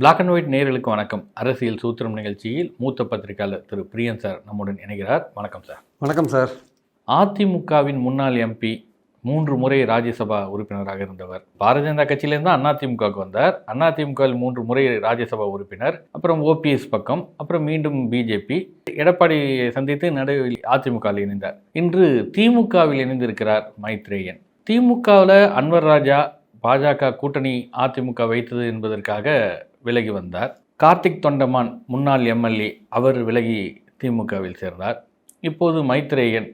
Black and white நேயர்களுக்கு வணக்கம். அரசியல் சூத்திரம் நிகழ்ச்சியில் மூத்த பத்திரிகையாளர் திரு பிரியன் சார் நம்முடன் இணைகிறார். வணக்கம் சார். வணக்கம் சார். அதிமுகவின் முன்னாள் எம்பி மூன்று முறை ராஜ்யசபா உறுப்பினராக இருந்தவர். பாரதிய ஜனதா கட்சியிலேருந்து அதிமுகவுக்கு வந்தார். அதிமுகவில் மூன்று முறை ராஜ்யசபா உறுப்பினர் அப்புறம் ஓபிஎஸ் பக்கம் அப்புறம் மீண்டும் பிஜேபி. எடப்பாடியை சந்தித்து நடுவில் அதிமுகவில் இணைந்தார். இன்று திமுகவில் இணைந்திருக்கிறார் மைத்ரேயன். திமுகவில் அன்வர் ராஜா பாஜக கூட்டணி அதிமுக வைத்தது என்பதற்காக விலகி வந்தார். கார்த்திக் தொண்டமான் முன்னாள் எம்எல்ஏ அவர் விலகி திமுகவில் சேர்ந்தார். இப்போது மைத்ரேயன்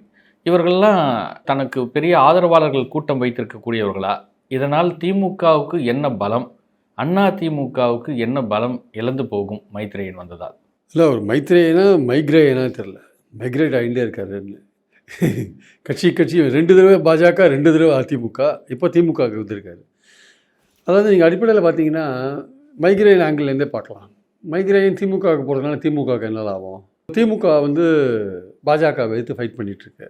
இவர்கள்லாம் தனக்கு பெரிய ஆதரவாளர்கள் கூட்டம் வைத்திருக்கக்கூடியவர்களா? இதனால் திமுகவுக்கு என்ன பலம்? அண்ணா திமுகவுக்கு என்ன பலம் இழந்து போகும் மைத்ரேயன் வந்ததால்? இல்லை அவர் மைத்ரேயனா மைக்ரேயனா தெரில மைக்ரேட் ஆகிட்டே இருக்காருன்னு கட்சி கட்சி ரெண்டு தடவை பாஜக ரெண்டு தடவை அதிமுக. இப்போ திமுகவுக்கு வந்திருக்காரு. அதாவது நீங்கள் அடிப்படையில் பார்த்தீங்கன்னா மைக்ரேன் ஆங்கிள்லேருந்தே பார்க்கலாம். மைக்ரேன் திமுகவுக்கு போகிறதுனால திமுகவுக்கு என்ன லாபம்? திமுக வந்து பாஜகவை எடுத்து ஃபைட் பண்ணிகிட்ருக்கு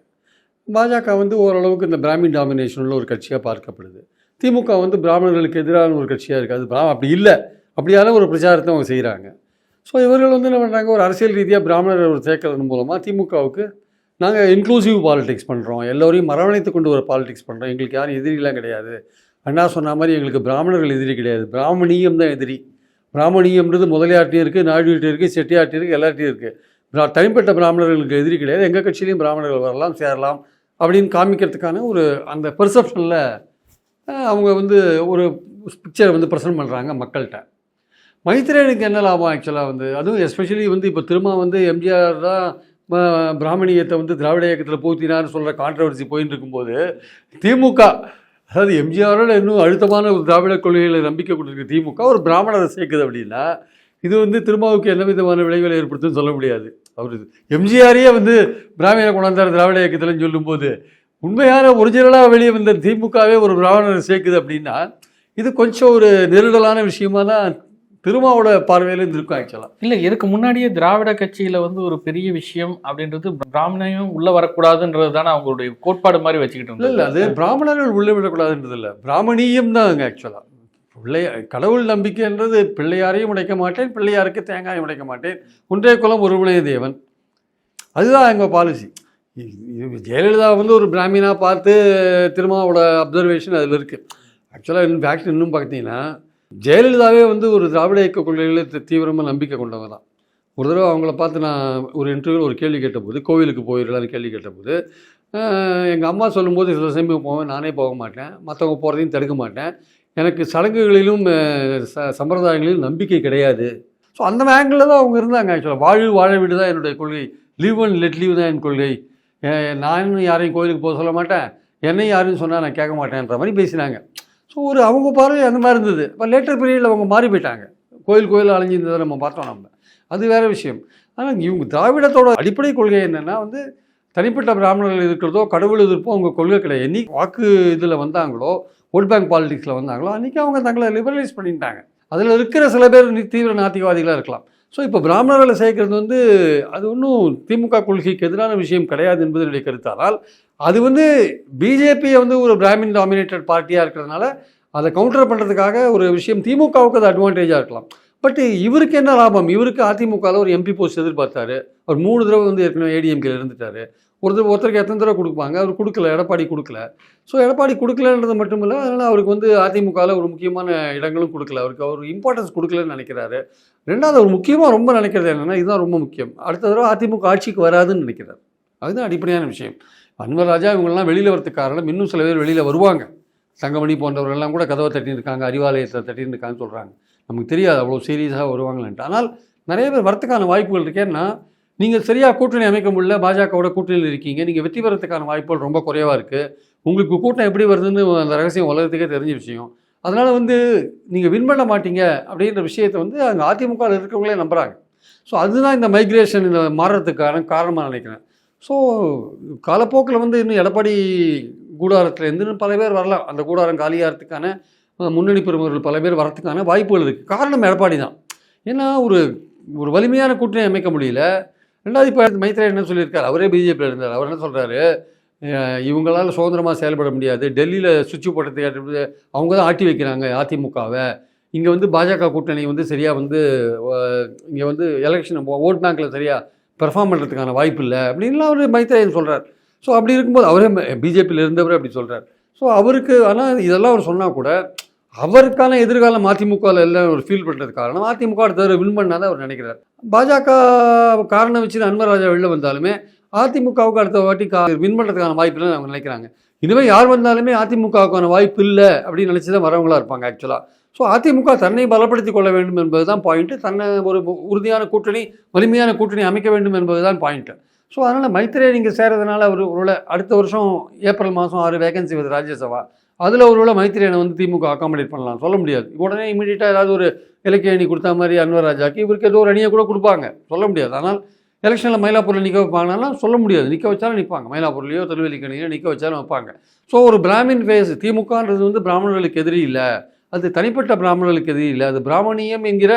பாஜக வந்து ஓரளவுக்கு இந்த பிராமின் டாமினேஷனில் ஒரு கட்சியாக பார்க்கப்படுது. திமுக வந்து பிராமணர்களுக்கு எதிரான ஒரு கட்சியாக இருக்குது அது அப்படி இல்லை. அப்படியான ஒரு பிரச்சாரத்தை அவங்க செய்கிறாங்க ஸோ இவர்கள் வந்து என்ன பண்ணுறாங்க ஒரு அரசியல் ரீதியாக பிராமணர்கள் ஒரு சேர்க்கறது மூலமாக திமுகவுக்கு நாங்கள் இன்க்ளூசிவ் பாலிடிக்ஸ் பண்ணுறோம் எல்லோரையும் மரவணைத்து கொண்டு ஒரு பாலிடிக்ஸ் பண்ணுறோம் எங்களுக்கு யாரும் எதிரிலாம் கிடையாது. அண்ணா சொன்ன மாதிரி எங்களுக்கு பிராமணர்கள் எதிரி கிடையாது. பிராமணியம் தான் எதிரி. பிராமணியம்ன்றது முதலியார்ட்டையும் இருக்குது நாயுடுகிட்ட இருக்குது செட்டியார்ட்டையும் இருக்குது எல்லார்ட்டையும் இருக்குது தனிப்பட்ட பிராமணர்களுக்கு எதிரி கிடையாது. எங்கள் கட்சியிலையும் பிராமணர்கள் வரலாம் சேரலாம் அப்படின்னு காமிக்கிறதுக்கான ஒரு அந்த பெர்செப்ஷனில் அவங்க வந்து ஒரு பிக்சரை வந்து ப்ரெசென்ட் பண்ணுறாங்க மக்கள்கிட்ட. மைத்ரேயனுக்கு என்ன லாபம் ஆக்சுவலாக வந்து? அதுவும் எஸ்பெஷலி வந்து இப்போ திரும்ப வந்து எம்ஜிஆர் தான் பிராமணியத்தை வந்து திராவிட இயக்கத்தில் பூத்தினார்னு சொல்கிற கான்ட்ரவர்சி போயின்னு இருக்கும்போது திமுக அதாவது எம்ஜிஆரோட இன்னும் அழுத்தமான ஒரு திராவிட கொள்கைகளை நம்பிக்கை கொண்டிருக்க திமுக ஒரு பிராமணரை சேர்க்குது அப்படின்னா இது வந்து திருமாவுக்கு என்ன விதமான விளைவுகளை ஏற்படுத்துன்னு சொல்ல முடியாது. அவர் எம்ஜிஆரையே வந்து பிராமண கொண்டாந்தார் திராவிட இயக்கத்தில்னு சொல்லும்போது உண்மையான ஒரிஜினலாக வெளியே வந்த திமுகவே ஒரு பிராமணரை சேர்க்குது அப்படின்னா இது கொஞ்சம் ஒரு நெருடலான விஷயமா தான் திருமாவோட பார்வையில இருந்து இருக்கும் ஆக்சுவலாக இல்லை இதுக்கு முன்னாடியே திராவிட கட்சியில வந்து ஒரு பெரிய விஷயம் அப்படின்றது பிராமணையும் உள்ள வரக்கூடாதுன்றது தானே அவங்களுடைய கோட்பாடு மாதிரி வச்சுக்கிட்டு இல்லை இல்லை அது பிராமணர்கள் உள்ளே விடக்கூடாதுன்றது இல்லை. பிராமணியம் தான் ஆக்சுவலாக பிள்ளைய கடவுள் நம்பிக்கைன்றது பிள்ளையாரையும் உடைக்க மாட்டேன் பிள்ளையாருக்கு தேங்காயும் உடைக்க மாட்டேன். ஒன்றே குலம் ஒருவனே தேவன். அதுதான் எங்கள் பாலிசி ஜெயலலிதா வந்து ஒரு பிராமினா பார்த்து திருமாவோட அப்சர்வேஷன் அதில் இருக்குது ஆக்சுவலாக இன்ஃபேக்ட் இன்னும் பார்த்தீங்கன்னா ஜெயலலிதாவே வந்து ஒரு திராவிட இயக்க கொள்கைகளில் தீவிரமாக நம்பிக்கை கொண்டவங்க தான் ஒரு தடவை அவங்கள பார்த்து நான் ஒரு இன்டர்வியூவில் ஒரு கேள்வி கேட்டபோது கோவிலுக்கு போயிடலான்னு கேள்வி கேட்டபோது எங்கள் அம்மா சொல்லும்போது சில சமயம் போவேன் நானே போக மாட்டேன். மற்றவங்க போகிறதையும் தடுக்க மாட்டேன். எனக்கு சடங்குகளிலும் ச சம்பிரதாயங்களிலும் நம்பிக்கை கிடையாது. ஸோ அந்த ஆங்கிளில் தான் அவங்க இருந்தாங்க ஆக்சுவலாக வாழு வாழ வீடு தான் என்னுடைய கொள்கை. லீவ் அண்ட் லெட் லீவ் தான் என் கொள்கை. நானும் யாரையும் கோயிலுக்கு போக சொல்ல மாட்டேன். என்னையும் யாரையும் சொன்னால் நான் கேட்க மாட்டேன்ற மாதிரி பேசினாங்க. ஸோ ஒரு அவங்க பார்வை அந்த மாதிரி இருந்தது. இப்போ லேட்டர் பீரியடில் அவங்க மாறி போயிட்டாங்க. கோயில் கோயில் அலைஞ்சிருந்ததை நம்ம பார்த்தோம் நம்ம. அது வேறு விஷயம். ஆனால் இவங்க திராவிடத்தோட அடிப்படை கொள்கை என்னென்னா வந்து தனிப்பட்ட பிராமணர்கள் இருக்கிறதோ கடவுள் எதிர்ப்போ அவங்க கொள்கை கிடையாது. என்னைக்கு வாக்கு இதில் வந்தாங்களோ ஓட் பேங்க் பாலிடிக்ஸில் வந்தாங்களோ அன்றைக்கி அவங்க தங்களை லிபரலைஸ் பண்ணிட்டாங்க. அதில் இருக்கிற சில பேர் தீவிர நாத்திகவாதிகளாக இருக்கலாம். ஸோ இப்போ பிராமணர்களை சேர்க்கறது வந்து அது ஒன்றும் திமுக கொள்கைக்கு எதிரான விஷயம் கிடையாது என்பது என்னுடைய கருத்தானால் அது வந்து பிஜேபியை வந்து ஒரு பிராமின் டாமினேட்டட் பார்ட்டியாக இருக்கிறதுனால அதை கவுண்டர் பண்ணுறதுக்காக ஒரு விஷயம் திமுகவுக்கு அது அட்வான்டேஜாக இருக்கலாம். பட் இவருக்கு என்ன லாபம்? இவருக்கு அதிமுகவில் ஒரு எம்பி போஸ்ட் எதிர்பார்த்தாரு. அவர் மூணு தடவை வந்து ஏற்கனவே ஏடிஎம்கேல இருந்துட்டாரு. ஒருத்தர் ஒருத்தருக்கு எத்தனை தடவை கொடுப்பாங்க? அவர் கொடுக்கல எடப்பாடி கொடுக்கல. ஸோ எடப்பாடி கொடுக்கலன்றது மட்டும் இல்லை அதனால் அவருக்கு வந்து அதிமுகவில் ஒரு முக்கியமான இடங்களும் கொடுக்கல. அவருக்கு அவர் இம்பார்ட்டன்ஸ் கொடுக்கலன்னு நினைக்கிறாரு. ரெண்டாவது அவர் முக்கியமாக ரொம்ப நினைக்கிறது என்னென்னா இதுதான் ரொம்ப முக்கியம். அடுத்த தடவை அதிமுக ஆட்சிக்கு வராதுன்னு நினைக்கிறார். அதுதான் அடிப்படையான விஷயம். அன்வர் ராஜா இவங்கெல்லாம் வெளியில் வரத்துக்கு காரணம் இன்னும் சில பேர் வெளியில் வருவாங்க. தங்கமணி போன்றவர்கள்லாம் கூட கதவை தட்டின்னு இருக்காங்க அறிவாலயத்தை தட்டின்னு சொல்கிறாங்க நமக்கு தெரியாது அவ்வளோ சீரியஸாக வருவாங்களான்ட்டு. ஆனால் நிறைய பேர் வரத்துக்கான வாய்ப்புகள் இருக்கேன்னா நீங்கள் சரியாக கூட்டணி அமைக்க முடியல பாஜகவோட கூட்டணியில் இருக்கீங்க நீங்கள் வெற்றி பெறத்துக்கான வாய்ப்புகள் ரொம்ப குறைவாக இருக்குது உங்களுக்கு கூட்டம் எப்படி வருதுன்னு அந்த ரகசியம் உலகத்துக்கே தெரிஞ்ச விஷயம். அதனால் வந்து நீங்கள் வின் பண்ண மாட்டீங்க அப்படின்ற விஷயத்தை வந்து அங்கே அதிமுகவில் இருக்கிறவங்களே நம்புகிறாங்க ஸோ அதுதான் இந்த மைக்ரேஷன் இந்த மாறுறதுக்கான காரணமாக நினைக்கிறேன். ஸோ காலப்போக்கில் வந்து இன்னும் எடப்பாடி கூடாரத்தில் இருந்து இன்னும் பல பேர் வரலாம். அந்த கூடாரம் காலியாகிறதுக்கான முன்னணி பெருமர்கள் பல பேர் வரத்துக்கான வாய்ப்புகள் இருக்குது காரணம் எடப்பாடி தான். ஏன்னா ஒரு ஒரு வலிமையான கூட்டணி அமைக்க முடியல. ரெண்டாவது இப்போ மைத்ரே என்ன சொல்லியிருக்காரு? அவரே பிஜேபியில் இருந்தார். அவர் என்ன சொல்கிறாரு இவங்களால் சுதந்திரமாக செயல்பட முடியாது. டெல்லியில் சுவிட்ச் போட்டதுக்கு அவங்க தான் ஆட்டி வைக்கிறாங்க அதிமுகவை. இங்கே வந்து பாஜக கூட்டணி வந்து சரியாக வந்து இங்கே வந்து எலெக்ஷன் ஓட் பேங்க்கில் சரியாக பெர்ஃபார்ம் பண்ணுறதுக்கான வாய்ப்பு இல்லை அப்படின்லாம் அவர் மைத்ரேயன் சொல்கிறார் ஸோ அப்படி இருக்கும்போது அவரே பிஜேபியில் இருந்தவர் அப்படி சொல்கிறார் ஸோ அவருக்கு ஆனால் இதெல்லாம் அவர் சொன்னால் கூட அவருக்கான எதிர்காலம் அதிமுகவில் எல்லாம் ஒரு ஃபீல் பண்ணுறது காரணம் அதிமுக அடுத்தவர் வின் பண்ணாதான் அவர் நினைக்கிறார். பாஜக காரணம் வச்சு அன்வராஜா வெளில வந்தாலுமே அதிமுகவுக்கு அடுத்த வாட்டி கா வின் பண்ணுறதுக்கான வாய்ப்பு இல்லைன்னு அவங்க நினைக்கிறாங்க. இனிமேல் யார் வந்தாலுமே அதிமுகவுக்கான வாய்ப்பு இல்லை அப்படின்னு நினச்சி தான் வரவங்களா இருப்பாங்க ஆக்சுவலாக ஸோ அதிமுக தன்னை பலப்படுத்திக் கொள்ள வேண்டும் என்பது தான் பாயிண்ட்டு தன்னை ஒரு உறுதியான கூட்டணி வலிமையான கூட்டணி அமைக்க வேண்டும் என்பது தான் பாயிண்ட்டு ஸோ அதனால் மைத்திரியை நீங்கள் சேர்றதுனால ஒரு ஒருவேளை அடுத்த வருஷம் ஏப்ரல் மாதம் ஆறு வேகன்சி வருது ராஜ்யசபா. அதில் ஒருவேளை மைத்திரியனை வந்து திமுக அகாமடேட் பண்ணலாம். சொல்ல முடியாது. உடனே இமீடியட்டாக ஏதாவது ஒரு இலக்கிய அணி கொடுத்த மாதிரி அன்வர் ராஜாக்கு இவருக்கு ஏதோ ஒரு அணியை கூட கொடுப்பாங்க. சொல்ல முடியாது. ஆனால் எலெக்ஷனில் மயிலாப்பூரில் நிற்க வைப்பாங்கன்னா சொல்ல முடியாது. நிற்க வச்சாலும் நிற்பாங்க மயிலாப்பூர்லேயோ திருவல்லிக்கணியோ நிற்க வச்சாலும் வைப்பாங்க. ஸோ ஒரு பிராமின் ஃபேஸ் திமுகன்றது வந்து பிராமணர்களுக்கு எதிரி இல்லை. அது தனிப்பட்ட பிராமணர்களுக்கு எதிரி இல்லை. அது பிராமணியம் என்கிற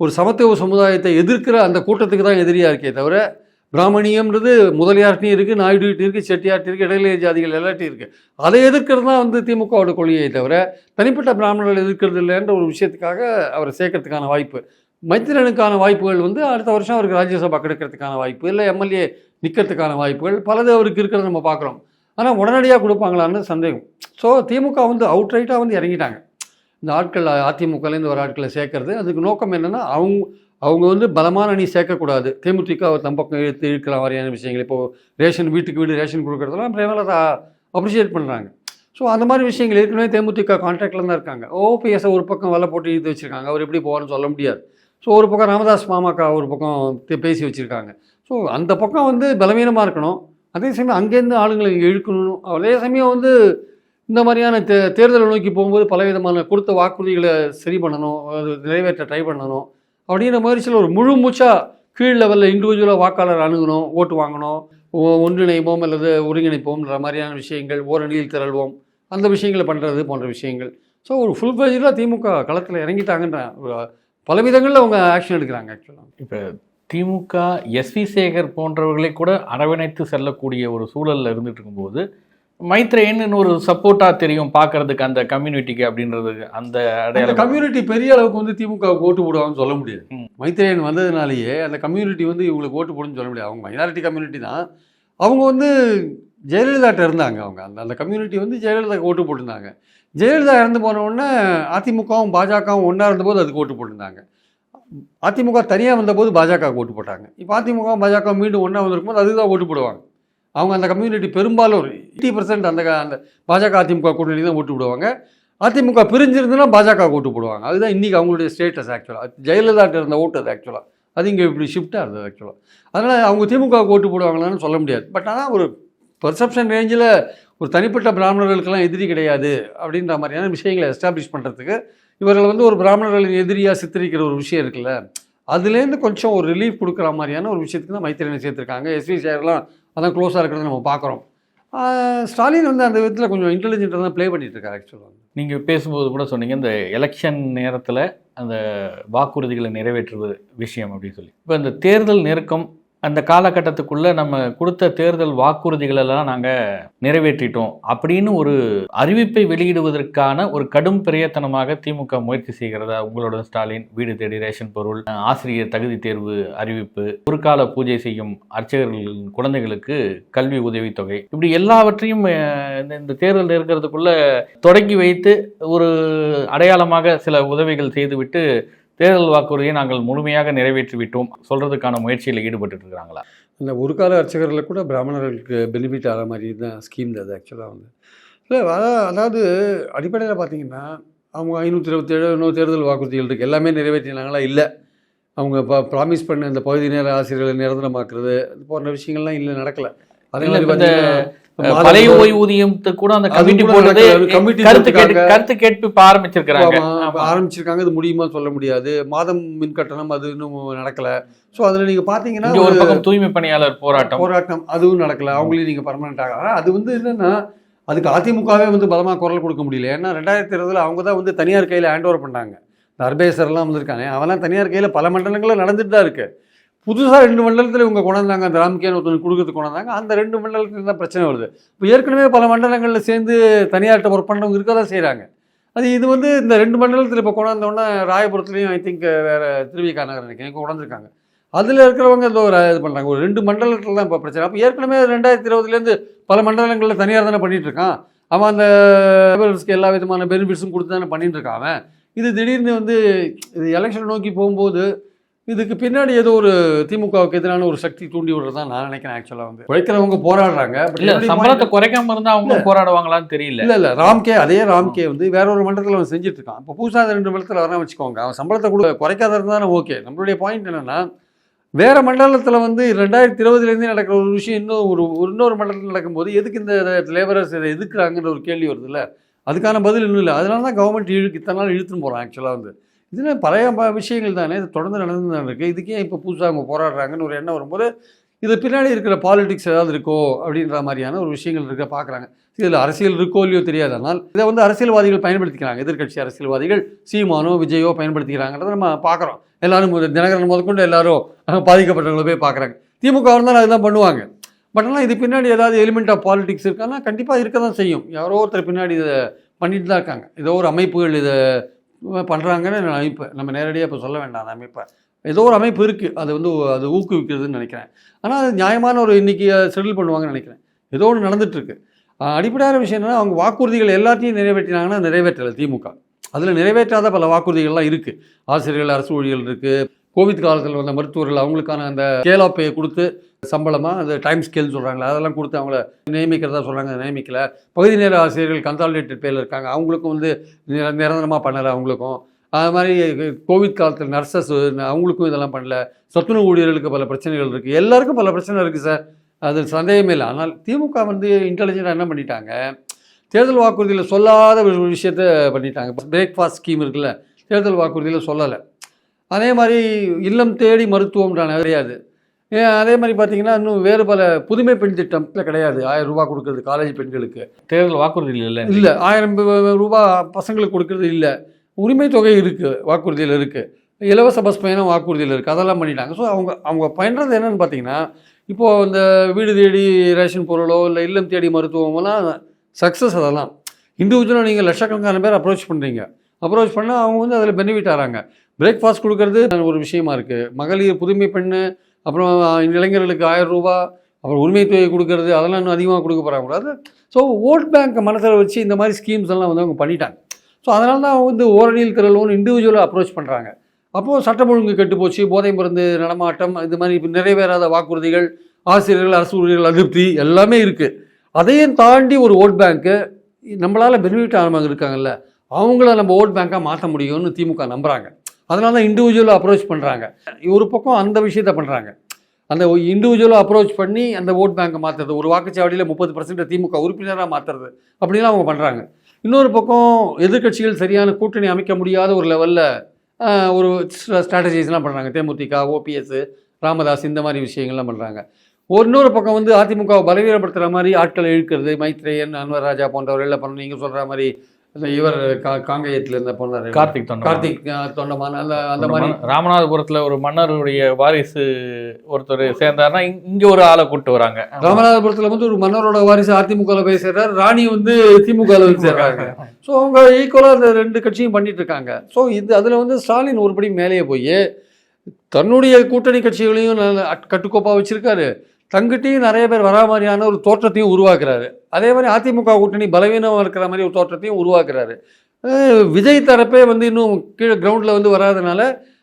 ஒரு சமத்துவ சமுதாயத்தை எதிர்க்கிற அந்த கூட்டத்துக்கு தான் எதிரியாக இருக்கே தவிர பிராமணியம்ன்றது முதலியார்ட்டையும் இருக்குது நாயுடுகிட்டையும் இருக்குது செட்டியார்ட்டையும் இருக்குது இடைநிலை ஜாதிகள் எல்லாத்தையும் இருக்குது அதை எதிர்க்கிறது தான் வந்து திமுகவோட கொள்கையை தவிர தனிப்பட்ட பிராமணர்கள் எதிர்க்கிறது இல்லைன்ற ஒரு விஷயத்துக்காக அவரை சேர்க்கறதுக்கான வாய்ப்பு. மைத்திரனுக்கான வாய்ப்புகள் வந்து அடுத்த வருஷம் அவருக்கு ராஜ்யசபா கிடைக்கிறதுக்கான வாய்ப்பு இல்லை எம்எல்ஏ நிற்கிறதுக்கான வாய்ப்புகள் பலது அவருக்கு இருக்கிறத நம்ம பார்க்குறோம். ஆனால் உடனடியாக கொடுப்பாங்களான்னு சந்தேகம். ஸோ திமுக வந்து அவுட்ரைட்டாக வந்து இறங்கிட்டாங்க. இந்த ஆட்கள் அதிமுகலேருந்து ஒரு ஆட்களை சேர்க்கறது. அதுக்கு நோக்கம் என்னென்னா அவங்க அவங்க வந்து பலமான அணி சேர்க்கக்கூடாது. தேமுதிக அவர் தம் பக்கம் இழுத்து இழுக்கிற மாதிரியான விஷயங்கள். இப்போது ரேஷன் வீட்டுக்கு வீடு ரேஷன் கொடுக்குறதெல்லாம் பிரேமலதா அப்ரிஷியேட் பண்ணுறாங்க ஸோ அந்த மாதிரி விஷயங்கள் ஏற்கனவே தேமுதிக கான்ட்ராக்டில் தான் இருக்காங்க. ஓபிஎஸ் ஒரு பக்கம் வலை போட்டு இழுத்து வச்சுருக்காங்க. அவர் எப்படி போகிறன்னு சொல்ல முடியாது. ஸோ ஒரு பக்கம் ராமதாஸ் மாமாக்கா ஒரு பக்கம் பேசி வச்சுருக்காங்க. ஸோ அந்த பக்கம் வந்து பலவீனமாக இருக்கணும். அதே சமயம் அங்கேருந்து ஆளுங்களை இழுக்கணும். அதே சமயம் வந்து இந்த மாதிரியான தே தேர்தலை நோக்கி போகும்போது பலவிதமான கொடுத்த வாக்குறுதிகளை சரி பண்ணணும் அது நிறைவேற்ற ட்ரை பண்ணணும். அப்படின்ற முயற்சியில் ஒரு முழு மூச்சாக கீழ் லெவலில் இண்டிவிஜுவலாக வாக்காளர் அணுகணும் ஓட்டு வாங்கணும் ஒன்றிணைப்போம் அல்லது ஒருங்கிணைப்போம்ன்ற மாதிரியான விஷயங்கள் ஓரணியில் திரள்வோம். அந்த விஷயங்களை பண்ணுறது போன்ற விஷயங்கள். ஸோ ஒரு ஃபுல் பேஜில் திமுக களத்தில் இறங்கிட்டாங்கன்ற பல விதங்களில் அவங்க ஆக்ஷன் எடுக்கிறாங்க ஆக்சுவலாக இப்போ திமுக எஸ்வி சேகர் போன்றவர்களை கூட அரவணைத்து செல்லக்கூடிய ஒரு சூழலில் இருந்துட்டு இருக்கும்போது மைத்ரேயன் ஒரு சப்போர்ட்டாக தெரியும் பார்க்கறதுக்கு அந்த கம்யூனிட்டிக்கு அப்படின்றது அந்த அடையாளம். கம்யூனிட்டி பெரிய அளவுக்கு வந்து திமுக ஓட்டு போடுவாங்கன்னு சொல்ல முடியாது. மைத்ரேயன் வந்ததுனாலேயே அந்த கம்யூனிட்டி வந்து இவங்களுக்கு ஓட்டு போடுன்னு சொல்ல முடியாது. அவங்க மைனாரிட்டி கம்யூனிட்டி தான். அவங்க வந்து ஜெயலலிதாட்ட இருந்தாங்க அவங்க. அந்த அந்த கம்யூனிட்டி வந்து ஜெயலலிதாக்கு ஓட்டு போட்டிருந்தாங்க. ஜெயலலிதா இறந்து போன உடனே அதிமுகவும் பாஜகவும் ஒன்றா இருந்தபோது அதுக்கு ஓட்டு போட்டிருந்தாங்க. அதிமுக தனியாக வந்தபோது பாஜக ஓட்டு போட்டாங்க. இப்போ அதிமுக பாஜக மீண்டும் ஒன்றா வந்திருக்கும்போது அதுதான் ஓட்டு போடுவாங்க. அவங்க அந்த கம்யூனிட்டி பெரும்பாலும் ஒரு எயிட்டி பர்சன்ட் அந்த க- அந்த பாஜக அதிமுக கூட்டணி தான் ஓட்டு விடுவாங்க அதிமுக பிரிஞ்சிருந்துன்னா பாஜக ஓட்டு போடுவாங்க. அதுதான் இன்றைக்கி அவங்களுடைய ஸ்டேட்டஸ் ஆக்சுவலாக ஜெயலலிதாட்ட இருந்த ஓட்டு அது ஆக்சுவலாக அது இங்கே இப்படி ஷிஃப்டாக இருந்தது ஆக்சுவலாக அதனால் அவங்க திமுக ஓட்டு போடுவாங்களான்னு சொல்ல முடியாது. பட் ஆனால் ஒரு பெர்செப்ஷன் ரேஞ்சில் ஒரு தனிப்பட்ட பிராமணர்களுக்கெல்லாம் எதிரி கிடையாது அப்படின்ற மாதிரியான விஷயங்களை எஸ்டாப்ளிஷ் பண்ணுறதுக்கு இவர்கள் வந்து ஒரு பிராமணர்களின் எதிரியாக சித்தரிக்கிற ஒரு விஷயம் இருக்குல்ல. அதுலேருந்து கொஞ்சம் ஒரு ரிலீஃப் கொடுக்குற மாதிரியான ஒரு விஷயத்துக்கு தான் மைத்திரனை சேர்த்துருக்காங்க. எஸ்வி சேர்லாம் அதான் க்ளோஸாக இருக்கிறத நம்ம பார்க்குறோம். ஸ்டாலின் வந்து அந்த விதத்தில் கொஞ்சம் இன்டெலிஜென்ட்டாக தான் ப்ளே பண்ணிட்டு இருக்காரு ஆக்சுவலாக நீங்கள் பேசும்போது கூட சொன்னீங்க இந்த எலெக்ஷன் நேரத்தில் அந்த வாக்குறுதிகளை நிறைவேற்றுவது விஷயம் அப்படின்னு சொல்லி. இப்போ இந்த தேர்தல் நெருக்கம் அந்த காலகட்டத்துக்குள்ளே நம்ம கொடுத்த தேர்தல் வாக்குறுதிகளெல்லாம் நாங்கள் நிறைவேற்றிட்டோம் அப்படின்னு ஒரு அறிவிப்பை வெளியிடுவதற்கான ஒரு கடும் பிரயத்தனமாக திமுக முயற்சி செய்கிறதா உங்களோட ஸ்டாலின் வீடு தேடி ரேஷன் பொருள் ஆசிரியர் தகுதி தேர்வு அறிவிப்பு குறுக்கால பூஜை செய்யும் அர்ச்சகர்களின் குழந்தைகளுக்கு கல்வி உதவித்தொகை. இப்படி எல்லாவற்றையும் இந்த- இந்த தேர்தல் இருக்கிறதுக்குள்ளே தொடங்கி வைத்து ஒரு அடையாளமாக சில உதவிகள் செய்துவிட்டு தேர்தல் வாக்குறுதியை நாங்கள் முழுமையாக நிறைவேற்றி விட்டோம் சொல்றதுக்கான முயற்சியில் ஈடுபட்டு இருக்கிறாங்களா இந்த ஒரு கால அர்ச்சகரில் கூட பிராமணர்களுக்கு பெனிஃபிட் ஆகிற மாதிரி தான் ஸ்கீம் அது ஆக்சுவலாக வந்து. இல்லை அதாவது அடிப்படையில் பார்த்தீங்கன்னா அவங்க ஐநூற்றி இருபத்தேழு இன்னும் தேர்தல் வாக்குறுதிகள் இருக்குது எல்லாமே நிறைவேற்றினாங்களா? இல்லை. அவங்க இப்போ ப்ராமிஸ் பண்ண இந்த பகுதி நேர ஆசிரியர்களை நிரந்தரமாக்குறது இது போன்ற விஷயங்கள்லாம் இல்லை நடக்கலை. அதே மாதிரி பார்த்தீங்கன்னா பழைய ஓய்வூதியத்துக்கு கூட அந்த கமிட்டி நடக்கல. கமிட்டி கருத்து கேட்டு. கருத்து கேட்பு ஆமா. ஆரம்பிச்சிருக்காங்க. அது முடியுமா சொல்ல முடியாது. மாதம் மின் கட்டணம் அது இன்னும் நடக்கல. ஸோ அதில் நீங்கள் பார்த்தீங்கன்னா ஒரு பக்கம் தூய்மை பணியாளர் போராட்டம். போராட்டம். அதுவும் நடக்கல. அவங்களையும் நீங்கள் பர்மனெண்ட் ஆக ஆனால் அது வந்து என்னன்னா அதுக்கு அதிமுகவே வந்து பலமாக குரல் கொடுக்க முடியல. ஏன்னா ரெண்டாயிரத்தி இருபதுல அவங்க தான் வந்து தனியார் கையில் ஹேண்ட் ஓவர் பண்ணாங்க. இந்த அர்பேசர்லாம் வந்திருக்காங்க. அவெல்லாம் தனியார் கையில் பல மண்டலங்களில் நடந்துட்டு தான் இருக்கு. புதுசாக ரெண்டு மண்டலத்தில் இவங்க கொண்டாந்தாங்க. அந்த ராம்கேன் ஒருத்தன் கொடுக்கறதுக்கு கொண்டாந்தாங்க. அந்த ரெண்டு மண்டலத்தில் தான் பிரச்சனை வருது. இப்போ ஏற்கனவே பல மண்டலங்களில் சேர்ந்து தனியார்கிட்ட ஒர்க் பண்ணுறவங்க இருக்க தான் செய்கிறாங்க அது இது வந்து இந்த ரெண்டு மண்டலத்தில் இப்போ கொண்டாந்தோடனே ராயபுரத்துலேயும் ஐ திங்க் வேறு திருவிக்கா நகர் நினைக்கிறேன் கொண்டாந்துருக்காங்க. அதில் இருக்கிறவங்க ஏதோ ஒரு இது பண்ணுறாங்க ஒரு ரெண்டு மண்டலத்தில் தான் இப்போ பிரச்சனை. அப்போ ஏற்கனவே ரெண்டாயிரத்தி இருபதுலேருந்து பல மண்டலங்களில் தனியார் தானே பண்ணிகிட்ருக்கான் இருக்கான். அவன் அந்த லேபர்ஸ்க்கு எல்லா விதமான பெனிஃபிட்ஸும் கொடுத்து தானே பண்ணிட்டு இருக்கான் அவன். இது திடீர்னு வந்து இது எலெக்ஷன் நோக்கி போகும்போது இதுக்கு பின்னாடி ஏதோ ஒரு திமுகவுக்கு எதிரான ஒரு சக்தி தூண்டி விடுறதா நான் நினைக்கிறேன் ஆக்சுவலாக வந்து. உழைக்கிறவங்க போராடுறாங்க இல்ல சம்பளத்தை குறைக்காம இருந்தா அவங்க போராடுவாங்களான்னு தெரியல. இல்ல இல்ல ராம்கே அதே ராம்கே வந்து வேற ஒரு மண்டலத்தில் அவன் செஞ்சுட்டு இருக்கான். இப்போ புதுசாக ரெண்டு மண்டலத்தில் வரணும் வச்சுக்கோங்க. அவன் சம்பளத்தை கூட குறைக்காத இருந்தாலும் ஓகே நம்மளுடைய பாயிண்ட் என்னன்னா வேற மண்டலத்தில் வந்து ரெண்டாயிரத்தி இருபதுலேருந்தே நடக்கிற ஒரு விஷயம் இன்னும் ஒரு இன்னொரு மண்டலத்தில் நடக்கும்போது எதுக்கு இந்த லேபரர்ஸ் இதை எதுக்குறாங்கன்ற ஒரு கேள்வி வருதுல்ல? அதுக்கான பதில் இன்னும் இல்லை. அதனால தான் கவர்மெண்ட் இழு இத்தனை நாள் இழுத்துன்னு போகிறான் ஆக்சுவலாக வந்து. இதில் பழைய விஷயங்கள் தானே இது தொடர்ந்து நடந்து தான் இருக்குது இதுக்கே இப்போ புதுசாக அவங்க போராடுறாங்கன்னு ஒரு எண்ணம் வரும்போது இது பின்னாடி இருக்கிற பாலிடிக்ஸ் ஏதாவது இருக்கோ அப்படின்ற மாதிரியான ஒரு விஷயங்கள் இருக்க பார்க்குறாங்க இதில் அரசியல் இருக்கோ இல்லையோ தெரியாது. ஆனால் இதை வந்து அரசியல்வாதிகள் பயன்படுத்திக்கிறாங்க. எதிர்க்கட்சி அரசியல்வாதிகள் சீமானோ விஜயோ பயன்படுத்திக்கிறாங்கிறத நம்ம பார்க்குறோம் எல்லாரும் தினகரன் முதற்கொண்டு எல்லாரும் பாதிக்கப்பட்டவங்களை போய் பார்க்குறாங்க திமுக இருந்தாலும் அதுதான் பண்ணுவாங்க. பட் ஆனால் இது பின்னாடி ஏதாவது எலிமெண்ட் ஆஃப் பாலிடிக்ஸ் இருக்கான்னா கண்டிப்பாக இருக்க தான் செய்யும். யாரோ ஒருத்தர் பின்னாடி இதை பண்ணிட்டு தான் இருக்காங்க. ஏதோ ஒரு அமைப்புகள் இதை பண்ணுறாங்கன்னு அமைப்பை அமைப்பு நம்ம நேரடியாக இப்போ சொல்ல வேண்டாம் அந்த அமைப்பை. ஏதோ ஒரு அமைப்பு இருக்குது அது வந்து அது ஊக்குவிக்கிறதுன்னு நினைக்கிறேன். ஆனால் அது நியாயமான ஒரு இன்றைக்கி செட்டில் பண்ணுவாங்கன்னு நினைக்கிறேன். ஏதோ ஒன்று நடந்துகிட்ருக்கு அடிப்படையான விஷயம் என்னென்னா அவங்க வாக்குறுதிகள் எல்லாத்தையும் நிறைவேற்றினாங்கன்னா நிறைவேற்றலை திமுக. அதில் நிறைவேற்றாத பல வாக்குறுதிகள்லாம் இருக்குது ஆசிரியர்கள் அரசு ஊழியர்கள் இருக்குது கோவிட் காலத்தில் வந்த மருத்துவர்கள் அவங்களுக்கான அந்த ஸ்கேல் கொடுத்து சம்பளமாக அந்த டைம் ஸ்கேல் சொல்கிறாங்களே அதெல்லாம் கொடுத்து அவங்கள நியமிக்கிறதா சொல்கிறாங்க நியமிக்கல. பகுதி நேர ஆசிரியர்கள் கன்சாலிடேட்டட் பேரில் இருக்காங்க. அவங்களுக்கும் வந்து நிரந்தரமாக பண்ணலை அவங்களுக்கும். அது மாதிரி கோவிட் காலத்தில் நர்சஸ் அவங்களுக்கும் இதெல்லாம் பண்ணல. சத்துணவு ஊழியர்களுக்கு பல பிரச்சனைகள் இருக்குது எல்லாருக்கும் பல பிரச்சனை இருக்குது சார் அது சந்தேகமே இல்லை. ஆனால் திமுக வந்து இன்டெலிஜென்ட்டாக என்ன பண்ணிட்டாங்க? தேர்தல் வாக்குறுதியில் சொல்லாத ஒரு விஷயத்த பண்ணிட்டாங்க. பிரேக்ஃபாஸ்ட் ஸ்கீம் இருக்குல்ல தேர்தல் வாக்குறுதியில் சொல்லலை. அதே மாதிரி இல்லம் தேடி மருத்துவம்ன்றான கிடையாது. அதே மாதிரி பார்த்தீங்கன்னா இன்னும் வேறு பல புதுமை பெண் திட்டம் கிடையாது. ஆயிரம் ரூபாய் கொடுக்கறது காலேஜ் பெண்களுக்கு. தேர்தல் வாக்குறுதியில் இல்ல இல்லை ஆயிரம் ரூ- ரூபாய் பசங்களுக்கு கொடுக்கறது இல்லை. உரிமை தொகை இருக்குது வாக்குறுதியில் இருக்குது இலவச பஸ் பயணம் வாக்குறுதியில் இருக்குது அதெல்லாம் பண்ணிட்டாங்க. ஸோ அவங்க அவங்க பண்ணுறது என்னன்னு பார்த்தீங்கன்னா இப்போது இந்த வீடு தேடி ரேஷன் பொருளோ இல்லை இல்லம் தேடி மருத்துவமெல்லாம் சக்ஸஸ் அதெல்லாம். இண்டிவிஜுவலாக நீங்கள் லட்சக்கணக்கான பேர் அப்ரோச் பண்ணுறீங்க அப்ரோச் பண்ணால் அவங்க வந்து அதில் பெனிஃபிட் ஆகிறாங்க பிரேக்ஃபாஸ்ட் கொடுக்கறது ஒரு விஷயமா இருக்குது மகளிர் புதுமை பெண்ணு அப்புறம் இளைஞர்களுக்கு ஆயிரம் ரூபாய் அப்புறம் உரிமை தொகை கொடுக்கறது அதெல்லாம் இன்னும் அதிகமாக கொடுக்க போகிறாங்க ஸோ ஓட் பேங்க்கை மனசில் வச்சு இந்த மாதிரி ஸ்கீம்ஸ் எல்லாம் வந்து அவங்க பண்ணிட்டாங்க. ஸோ அதனால தான் அவங்க வந்து ஓரணியில் திரளோன்னு இண்டிவிஜுவலாக அப்ரோச் பண்ணுறாங்க அப்போது சட்டம் ஒழுங்கு கெட்டு போச்சு போதை மருந்து நடமாட்டம் இது மாதிரி இப்போ நிறைவேறாத வாக்குறுதிகள் ஆசிரியர்கள் அரசு ஊழியர்கள் அதிருப்தி எல்லாமே இருக்குது அதையும் தாண்டி ஒரு ஓட் பேங்க்கு நம்மளால் பெனிஃபிட் ஆனவங்க இருக்காங்கல்ல அவங்கள நம்ம ஓட் பேங்க்காக மாற்ற முடியும்னு திமுக நம்புகிறாங்க அதனால தான் இண்டிவிஜுவலாக அப்ரோச் பண்ணுறாங்க ஒரு பக்கம் அந்த விஷயத்த பண்ணுறாங்க அந்த இண்டிவிஜுவலாக அப்ரோச் பண்ணி அந்த ஓட் பேங்கை மாற்றுறது ஒரு வாக்குச்சாவடியில் முப்பது பர்சன்ட் திமுக உறுப்பினராக மாற்றுறது அப்படிலாம் அவங்க பண்ணுறாங்க இன்னொரு பக்கம் எதிர்க்கட்சிகள் சரியான கூட்டணி அமைக்க முடியாத ஒரு லெவலில் ஒரு ஸ்ட்ராட்டஜிஸ்லாம் பண்ணுறாங்க தேமுதிக ஓபிஎஸ் ராமதாஸ் இந்த மாதிரி விஷயங்கள்லாம் பண்ணுறாங்க ஒரு இன்னொரு பக்கம் வந்து அதிமுகவை பலவீனப்படுத்துகிற மாதிரி ஆட்களை இழுக்கிறது. மைத்ரேயன் அன்வர் ராஜா போன்றவர்கள் பண்ண நீங்கள் சொல்கிற மாதிரி இவர் காங்கேயத்தில் இருந்த போனார் கார்த்திக் தொண்டமான். கார்த்திக் தொண்டமான். அந்த அந்த மாதிரி ராமநாதபுரத்துல ஒரு மன்னருடைய வாரிசு ஒருத்தர் சேர்ந்தாருன்னா இங்க- ஒரு ஆளை கூட்டு வராங்க. ராமநாதபுரத்தில் வந்து ஒரு மன்னரோட வாரிசு அதிமுகவில் போய் சேர்றாரு. ராணி வந்து திமுகவில் வந்து சேர்றாங்க. ஸோ அவங்க ஈக்குவலாக அந்த ரெண்டு கட்சியும் பண்ணிட்டு இருக்காங்க ஸோ இது அதில் வந்து ஸ்டாலின் ஒருபடி மேலேயே போய் தன்னுடைய கூட்டணி கட்சிகளையும் நல்ல அட்- கட்டுக்கோப்பா வச்சிருக்காரு. தங்கிட்டையும் நிறைய பேர் வரா மாதிரியான ஒரு தோற்றத்தையும் உருவாக்குறாரு. அதே மாதிரி அதிமுக கூட்டணி பலவீனமாக இருக்கிற மாதிரி ஒரு தோற்றத்தையும் உருவாக்குறாரு. விஜய் தரப்பே வந்து இன்னும் கீழே கிரவுண்டில் வந்து வராதனால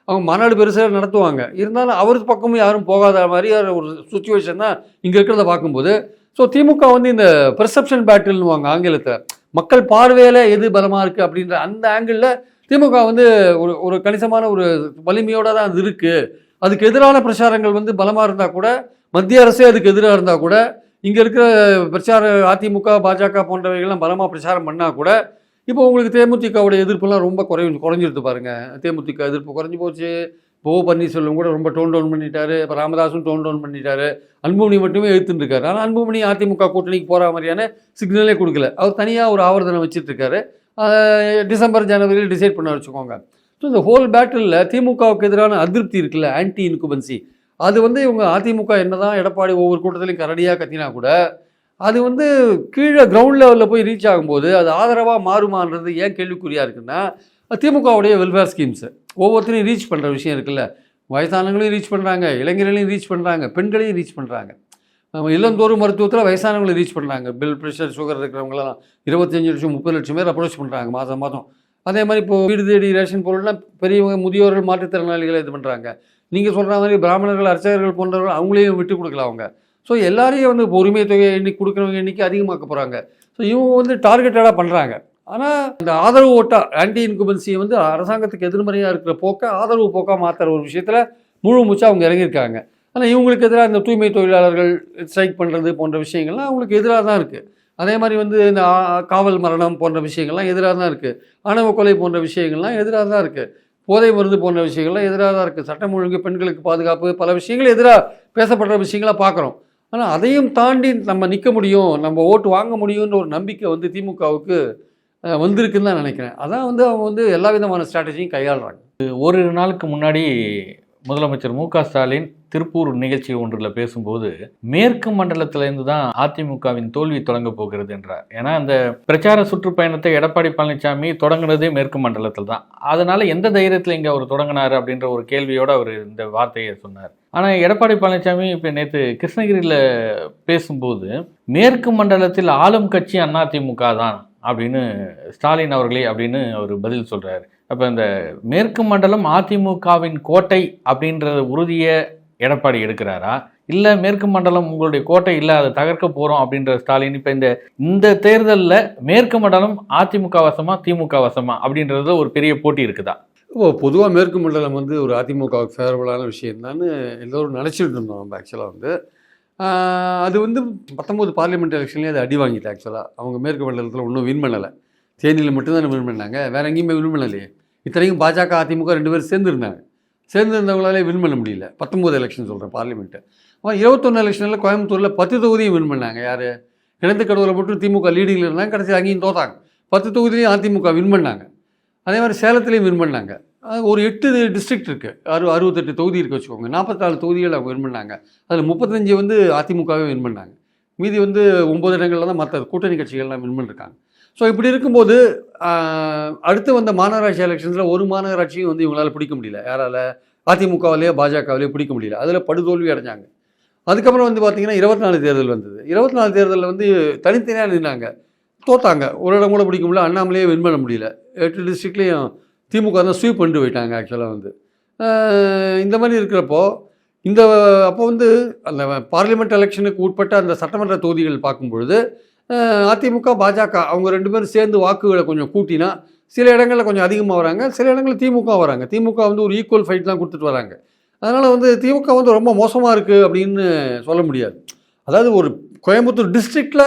அவங்க மாநாடு பெருசாக நடத்துவாங்க. இருந்தாலும் அவர் பக்கமும் யாரும் போகாத மாதிரி ஒரு சுச்சுவேஷன் தான் இங்கே இருக்கிறத பார்க்கும்போது. ஸோ திமுக வந்து இந்த பெர்செப்ஷன் பேட்டில்னுவாங்க ஆங்கிலத்தை மக்கள் பார்வையில் எது பலமாக இருக்குது அப்படின்ற அந்த ஆங்கிளில் திமுக வந்து ஒரு ஒரு கணிசமான ஒரு வலிமையோடு தான் அது இருக்குது அதுக்கு எதிரான பிரச்சாரங்கள் வந்து பலமாக இருந்தால் கூட மத்திய அரசே அதுக்கு எதிராக இருந்தால் கூட இங்கே இருக்கிற பிரச்சார அதிமுக பாஜக போன்றவைகள்லாம் பலமாக பிரச்சாரம் பண்ணால் கூட இப்போ உங்களுக்கு தேமுதிகவுடைய எதிர்ப்புலாம் ரொம்ப குறை குறைஞ்சிருது பாருங்க. தேமுதிக எதிர்ப்பு குறைஞ்சி போச்சு. போ பன்னீர்செல்வம் கூட ரொம்ப டோன் டவுன் பண்ணிட்டாரு. இப்போ ராமதாஸும் டோன் டவுன் பண்ணிட்டாரு. அன்புமணி மட்டுமே எழுத்துட்டு இருக்காரு ஆனால் அன்புமணி அதிமுக கூட்டணிக்கு போகிற மாதிரியான சிக்னலே கொடுக்கல. அவர் தனியாக ஒரு ஆவர்த்தனை வச்சுட்டு இருக்காரு டிசம்பர் ஜனவரியில் டிசைட் பண்ண வச்சுக்கோங்க. ஸோ இந்த ஹோல் பேட்டிலில் திமுகவுக்கு எதிரான அதிருப்தி இருக்குல்ல ஆன்டி இன்குபன்சி அது வந்து இவங்க அதிமுக என்னதான் எடப்பாடி ஒவ்வொரு கூட்டத்திலையும் கரடியாக கத்தினா கூட அது வந்து கீழே கிரவுண்ட் லெவலில் போய் ரீச் ஆகும்போது அது ஆதரவாக மாறுமான்றது ஏன் கேள்விக்குறியாக இருக்குன்னா திமுகவுடைய வெல்ஃபேர் ஸ்கீம்ஸு ஒவ்வொருத்தரையும் ரீச் பண்ணுற விஷயம் இருக்குல்ல. வயசானவங்களையும் ரீச் பண்ணுறாங்க இளைஞர்களையும் ரீச் பண்ணுறாங்க பெண்களையும் ரீச் பண்ணுறாங்க நம்ம இல்லந்தோறும் மருத்துவத்தில் வயசானவங்களை ரீச் பண்ணுறாங்க பில் ப்ரெஷர் சுகர் இருக்கிறவங்களாம் இருபத்தஞ்சு லட்சம் முப்பது லட்சம் பேர் அப்ரோச் பண்ணுறாங்க மாதம் மாதம். அதே மாதிரி இப்போ வீடு தேடி ரேஷன் பொருள்லாம் பெரியவங்க முதியோர்கள் மாற்றுத்திறனாளிகளை இது பண்ணுறாங்க நீங்கள் சொல்கிற மாதிரி பிராமணர்கள் அர்ச்சகர்கள் போன்றவர்கள் அவங்களையும் விட்டு கொடுக்கலாம் அவங்க. ஸோ எல்லாரையும் வந்து இப்போ உரிமை தொகை எண்ணி கொடுக்குறவங்க எண்ணிக்கை அதிகமாக்க போகிறாங்க ஸோ இவங்க வந்து டார்கெட்டடாக பண்ணுறாங்க ஆனால் இந்த ஆதரவு ஓட்டா ஆன்டி இன்குபன்சியை வந்து அரசாங்கத்துக்கு எதிர்மறையாக இருக்கிற போக்கை ஆதரவு போக்காக மாற்றுற ஒரு விஷயத்தில் முழு மூச்சா அவங்க இறங்கியிருக்காங்க. ஆனால் இவங்களுக்கு எதிராக இந்த தூய்மை தொழிலாளர்கள் ஸ்ட்ரைக் பண்ணுறது போன்ற விஷயங்கள்லாம் அவங்களுக்கு எதிராக தான் இருக்குது அதே மாதிரி வந்து இந்த காவல் மரணம் போன்ற விஷயங்கள்லாம் எதிராக தான் இருக்குது ஆணவ கொலை போன்ற விஷயங்கள்லாம் எதிராக தான் இருக்குது போதை மருந்து போன்ற விஷயங்கள்லாம் எதிராக தான் இருக்குது சட்டம் ஒழுங்கு பெண்களுக்கு பாதுகாப்பு பல விஷயங்கள் எதிராக பேசப்படுற விஷயங்களாக பார்க்குறோம் ஆனால் அதையும் தாண்டி நம்ம நிற்க முடியும் நம்ம ஓட்டு வாங்க முடியும்னு ஒரு நம்பிக்கை வந்து திமுகவுக்கு வந்திருக்குன்னு தான் நினைக்கிறேன். அதான் வந்து அவங்க வந்து எல்லா விதமான ஸ்ட்ராட்டஜியும் கையாளுறாங்க. ஒரு நாளுக்கு முன்னாடி முதலமைச்சர் மு ஸ்டாலின் திருப்பூர் நிகழ்ச்சி ஒன்றில் பேசும்போது மேற்கு மண்டலத்திலிருந்து தான் அதிமுகவின் தோல்வி தொடங்க போகிறது என்றார். ஏன்னா அந்த பிரச்சார சுற்றுப்பயணத்தை எடப்பாடி பழனிசாமி தொடங்கினதே மேற்கு மண்டலத்தில் தான். அதனால எந்த தைரியத்தில் இங்கே அவர் தொடங்கினார் அப்படின்ற ஒரு கேள்வியோடு அவர் இந்த வார்த்தையை சொன்னார். ஆனால் எடப்பாடி பழனிசாமி இப்போ நேற்று கிருஷ்ணகிரியில் பேசும்போது மேற்கு மண்டலத்தில் ஆளும் கட்சி அதிமுக தான் அப்படின்னு ஸ்டாலின் அவர்களே அப்படின்னு அவர் பதில் சொல்கிறாரு அப்போ இந்த மேற்கு மண்டலம் அதிமுகவின் கோட்டை அப்படின்ற உறுதியை எடப்பாடி எடுக்கிறாரா? இல்லை மேற்கு மண்டலம் உங்களுடைய கோட்டை இல்லை அதை தகர்க்க போகிறோம் அப்படின்ற ஸ்டாலின் இப்போ இந்த இந்த தேர்தலில் மேற்கு மண்டலம் அதிமுக வசமா திமுக வசமா அப்படின்றதுல ஒரு பெரிய போட்டி இருக்குதா? ஓ பொதுவாக மேற்கு மண்டலம் வந்து ஒரு அதிமுகவுக்கு ஃபேவரபுளான விஷயம்தான் எல்லோரும் நினச்சிட்டு இருந்தோம் நம்ம ஆக்சுவலாக வந்து. அது வந்து பத்தொம்போது பார்லிமெண்ட் எலெக்ஷன்லேயே அது அடி வாங்கிட்டு ஆக்சுவலாக அவங்க மேற்கு மண்டலத்தில் ஒன்றும் வின் பண்ணலை. தேனியில் மட்டும்தான் வின் பண்ணாங்க. வேறு எங்கேயுமே வின் பண்ணலையே. இத்தனைக்கும் பாஜக அதிமுக ரெண்டு பேரும் சேர்ந்துருந்தாங்க. சேர்ந்துருந்தவங்களாலே வின் பண்ண முடியல. பத்தொம்போது எலெக்ஷன் சொல்கிறேன் பார்லிமெண்ட்டு அவன் இருபத்தொன்று எலெக்ஷனில் கோயம்புத்தூரில் பத்து தொகுதியும் வின் பண்ணாங்க யார்? கிணத்துக்கடவுல மட்டும் திமுக லீடிங்கில் இருந்தாங்க கடைசி அங்கேயும் தோத்தாங்க. பத்து தொகுதியிலையும் அதிமுக வின் பண்ணாங்க. அதே மாதிரி சேலத்துலேயும் வின் பண்ணாங்க. ஒரு எட்டு டிஸ்ட்ரிக்ட் இருக்குது அறு அறுபத்தெட்டு தொகுதி இருக்கு வச்சுக்கோங்க. நாற்பத்தாறு தொகுதிகள் அவங்க வின் பண்ணாங்க. அதில் முப்பத்தஞ்சு வந்து அதிமுகவே வின் பண்ணாங்க. மீதி வந்து ஒம்பது இடங்களில் தான் மற்ற கூட்டணி கட்சிகள்லாம் வின் பண்ணிருக்காங்க. ஸோ இப்படி இருக்கும்போது அடுத்து வந்த மாநகராட்சி எலெக்ஷன்ஸில் ஒரு மாநகராட்சியும் வந்து இவங்களால் பிடிக்க முடியல. யாரால? அதிமுகவிலேயோ பாஜகவிலேயோ பிடிக்க முடியல. அதில் படுதோல்வி அடைஞ்சாங்க. அதுக்கப்புறம் வந்து பார்த்திங்கன்னா இருபத்தி நாலு தேர்தல் வந்தது. இருபத்தி நாலு தேர்தலில் வந்து தனித்தனியாக நின்னாங்க. தோத்தாங்க. ஒரு இடம் கூட பிடிக்க முடியல. அண்ணாமலையே வின் பண்ண முடியல. எட்டு டிஸ்ட்ரிக்ட்லேயும் திமுக தான் ஸ்வீப் பண்ணிட்டு போயிட்டாங்க ஆக்சுவலாக வந்து. இந்த மாதிரி இருக்கிறப்போ இந்த அப்போ வந்து அந்த பார்லிமெண்ட் எலெக்ஷனுக்கு உட்பட்ட அந்த சட்டமன்ற தொகுதிகள் பார்க்கும் பொழுது அதிமுக பாஜக அவங்க ரெண்டு பேரும் சேர்ந்து வாக்குகளை கொஞ்சம் கூட்டினா சில இடங்களில் கொஞ்சம் அதிகமாக வராங்க. சில இடங்களில் திமுக வராங்க. திமுக வந்து ஒரு ஈக்குவல் ஃபைட் தான் கொடுத்துட்டு வராங்க. அதனால் வந்து திமுக வந்து ரொம்ப மோசமாக இருக்குது அப்படின்னு சொல்ல முடியாது. அதாவது ஒரு கோயம்புத்தூர் டிஸ்ட்ரிக்டில்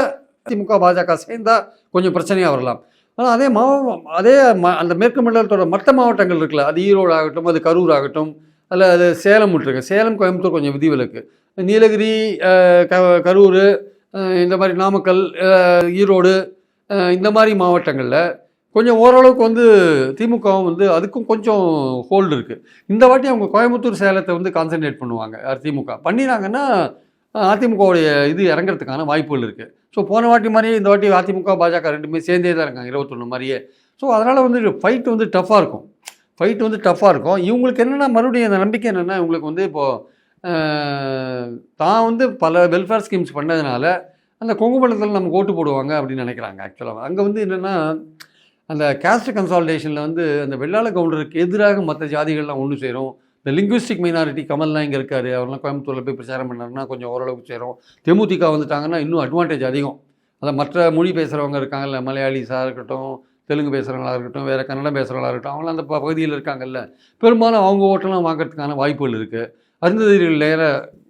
திமுக பாஜக சேர்ந்தா கொஞ்சம் பிரச்சனையாக வரலாம். ஆனால் அதே மாவ அதே ம அந்த மேற்கு மண்டலத்தோட மற்ற மாவட்டங்கள் இருக்குல்ல. அது ஈரோடு ஆகட்டும் அது கரூர் ஆகட்டும் அதில் அது சேலம் விட்டுருக்கு சேலம் கோயம்புத்தூர் கொஞ்சம் விதிவிலக்கு. நீலகிரி க கரூர் இந்த மாதிரி நாமக்கல் ஈரோடு இந்த மாதிரி மாவட்டங்களில் கொஞ்சம் ஓரளவுக்கு வந்து திமுகவும் வந்து அதுக்கும் கொஞ்சம் ஹோல்டு இருக்குது இந்த வாட்டி அவங்க கோயம்புத்தூர் சேலத்தை வந்து கான்சென்ட்ரேட் பண்ணுவாங்க யார் திமுக. பண்ணினாங்கன்னா அதிமுகவுடைய இது இறங்குறதுக்கான வாய்ப்புகள் இருக்குது ஸோ போன வாட்டி மாதிரியே இந்த வாட்டி அதிமுக பாஜக ரெண்டுமே சேர்ந்தே தான் இருக்காங்க இருபத்தொன்று மாதிரியே. ஸோ அதனால் வந்து ஃபைட் வந்து டஃப்பாக இருக்கும். ஃபைட் வந்து டஃப்பாக இருக்கும். இவங்களுக்கு என்னென்னா மறுபடியும் அந்த நம்பிக்கை என்னென்னா இவங்களுக்கு வந்து இப்போது தான் வந்து பல வெல்ஃபேர் ஸ்கீம்ஸ் பண்ணதுனால அந்த கொங்கு மண்டலத்தில் நமக்கு ஓட்டு போடுவாங்க அப்படின்னு நினைக்கிறாங்க ஆக்சுவலாக அங்கே வந்து என்னென்னா அந்த கேஸ்ட் கன்சால்டேஷனில் வந்து அந்த வெள்ளாள கவுண்டருக்கு எதிராக மற்ற ஜாதிகள்லாம் ஒன்று சேரும். இந்த லிங்குவிஸ்டிக் மைனாரிட்டி கமல்லாம் இங்கே இருக்காரு அவர்லாம் கோயம்புத்தூரில் போய் பிரச்சாரம் பண்ணார்னா கொஞ்சம் ஓரளவுக்கு சேரும். தேமுதிக வந்துட்டாங்கன்னா இன்னும் அட்வான்டேஜ் அதிகம். அதை மற்ற மொழி பேசுகிறவங்க இருக்காங்கல்ல மலையாளிஸாக இருக்கட்டும் தெலுங்கு பேசுகிறவங்களாக இருக்கட்டும் வேறு கன்னடம் பேசுகிறவங்களாக இருக்கட்டும் அவங்களாம் அந்த ப- பகுதியில் இருக்காங்கல்ல. பெரும்பாலும் அவங்க ஓட்டெல்லாம் வாங்குறதுக்கான வாய்ப்புகள் இருக்குது அருந்ததிகள் நேர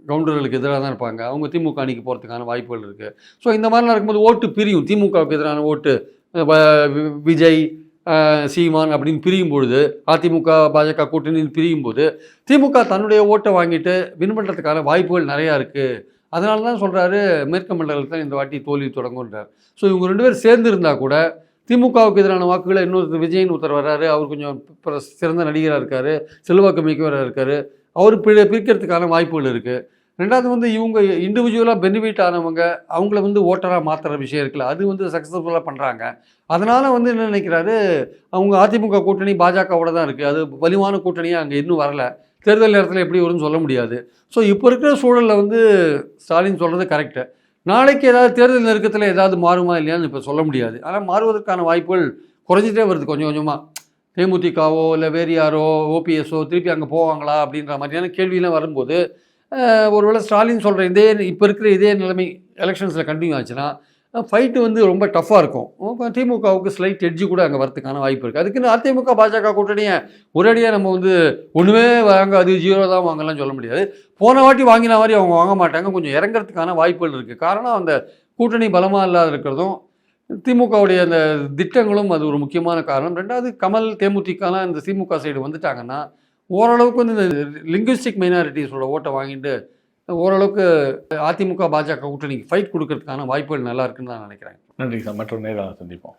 கவுண்டர்களுக்கு எதிராக தான் இருப்பாங்க. அவங்க திமுக அணிக்கு போகிறதுக்கான வாய்ப்புகள் இருக்குது ஸோ இந்த மாதிரிலாம் இருக்கும்போது ஓட்டு பிரியும். திமுகவுக்கு எதிரான ஓட்டு வ- வி- விஜய் சீமான் அப்படின்னு பிரியும் பொழுது அதிமுக பாஜக கூட்டணின்னு பிரியும் போது திமுக தன்னுடைய ஓட்டை வாங்கிட்டு வின் பண்ணுறதுக்கான வாய்ப்புகள் நிறையா இருக்குது அதனால தான் சொல்கிறாரு மேற்கு மண்டலத்தில் இந்த வாட்டி தோல்வி தொடங்குன்றார் ஸோ இவங்க ரெண்டு பேரும் சேர்ந்து இருந்தால் கூட திமுகவுக்கு எதிரான வாக்குகளை இன்னொருத்தர் விஜய்னு ஒருத்தர் வர்றாரு. அவர் கொஞ்சம் பிர- சிறந்த நடிகராக இருக்கார். செல்வாக்கு மிக்கவராக இருக்கார். அவர் பி பிரிக்கிறதுக்கான வாய்ப்புகள் இருக்குது ரெண்டாவது வந்து இவங்க இண்டிவிஜுவலாக பெனிஃபிட் ஆனவங்க அவங்கள வந்து ஓட்டராக மாற்றுற விஷயம் இருக்குல்ல அது வந்து சக்ஸஸ்ஃபுல்லாக பண்ணுறாங்க அதனால் வந்து என்ன நினைக்கிறாரு அவங்க அதிமுக கூட்டணி பாஜகவோட தான் இருக்குது அது வலிவான கூட்டணியாக அங்கே இன்னும் வரலை. தேர்தல் நேரத்தில் எப்படி வரும்னு சொல்ல முடியாது. ஸோ இப்போ இருக்கிற சூழலில் வந்து ஸ்டாலின் சொல்கிறது கரெக்டு நாளைக்கு ஏதாவது தேர்தல் நெருக்கத்தில் ஏதாவது மாறுமா இல்லையான்னு இப்போ சொல்ல முடியாது. ஆனால் மாறுவதற்கான வாய்ப்புகள் குறைஞ்சிட்டே வருது கொஞ்சம் கொஞ்சமாக தேமுதிகவோ இல்லை வேறு யாரோ ஓபிஎஸ்ஓ திருப்பி அங்கே போவாங்களா அப்படின்ற மாதிரியான கேள்வியெலாம் வரும்போது ஒருவேளை ஸ்டாலின் சொல்கிற இதே இப்போ இருக்கிற இதே நிலைமை எலெக்ஷன்ஸில் கண்டினியூ ஆச்சுன்னா ஃபைட்டு வந்து ரொம்ப டஃப்பாக இருக்கும். திமுகவுக்கு ஸ்லைட் எட்ஜி கூட அங்கே வரத்துக்கான வாய்ப்பு இருக்குது அதுக்குன்னு அதிமுக பாஜக கூட்டணியை ஒரேடியாக நம்ம வந்து ஒன்றுமே வாங்க அது ஜீரோ தான் வாங்கலாம் சொல்ல முடியாது. போன வாட்டி வாங்கின மாதிரி அவங்க வாங்க மாட்டாங்க. கொஞ்சம் இறங்குறதுக்கான வாய்ப்புகள் இருக்குது காரணம் அந்த கூட்டணி பலமாக இல்லாத இருக்கிறதும் திமுகவுடைய அந்த திட்டங்களும் அது ஒரு முக்கியமான காரணம். ரெண்டாவது கமல் தேமுதிகலாம் இந்த திமுக சைடு வந்துட்டாங்கன்னா ஓரளவுக்கு வந்து இந்த லிங்குவிஸ்டிக் மைனாரிட்டிஸோட ஓட்டை வாங்கிட்டு ஓரளவுக்கு அதிமுக பாஜக கூட்டணிக்கு ஃபைட் கொடுக்கறதுக்கான வாய்ப்புகள் நல்லா இருக்குன்னு நான் நினைக்கிறேன். நன்றி சார். மற்றொரு நேரம் சந்திப்போம்.